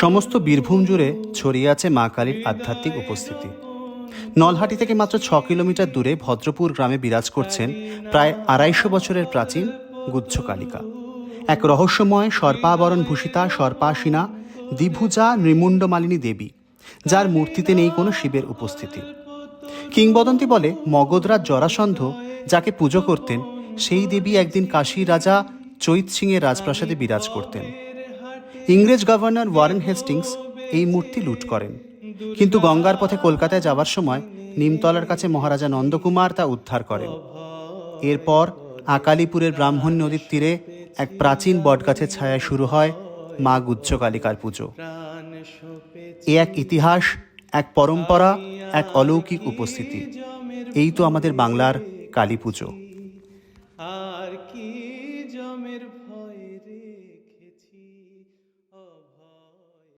সমস্ত বীরভূম জুড়ে ছড়িয়ে আছে মা কালীর আধ্যাত্মিক উপস্থিতি। নলহাটি থেকে মাত্র ছ কিলোমিটার দূরে ভদ্রপুর গ্রামে বিরাজ করছেন প্রায় আড়াইশো বছরের প্রাচীন গুচ্ছ কালিকা। এক রহস্যময় সর্পাবরণ ভূষিতা সর্পাসিনা দ্বিভুজা নৃমুণ্ডমালিনী দেবী, যার মূর্তিতে নেই কোনো শিবের উপস্থিতি। কিংবদন্তি বলে মগধরাজ জরাসন্ধ যাকে পুজো করতেন, সেই দেবী একদিন কাশী রাজা চৈত সিংয়ের রাজপ্রাসাদে বিরাজ করতেন। ইংরেজ গভর্নর ওয়ারেন হেস্টিংস এই মূর্তি লুট করেন। কিন্তু গঙ্গার পথে কলকাতায় যাওয়ার সময় নিমতলার কাছে মহারাজা নন্দকুমার তা উদ্ধার করেন। এরপর আকালিপুরের ব্রাহ্মণ নদীর তীরে এক প্রাচীন বটগাছের ছায়ায় শুরু হয় মা গুচ্ছ কালিকার পুজো। এ এক ইতিহাস, এক পরম্পরা, এক অলৌকিক উপস্থিতি। এই তো আমাদের বাংলার কালী পুজো।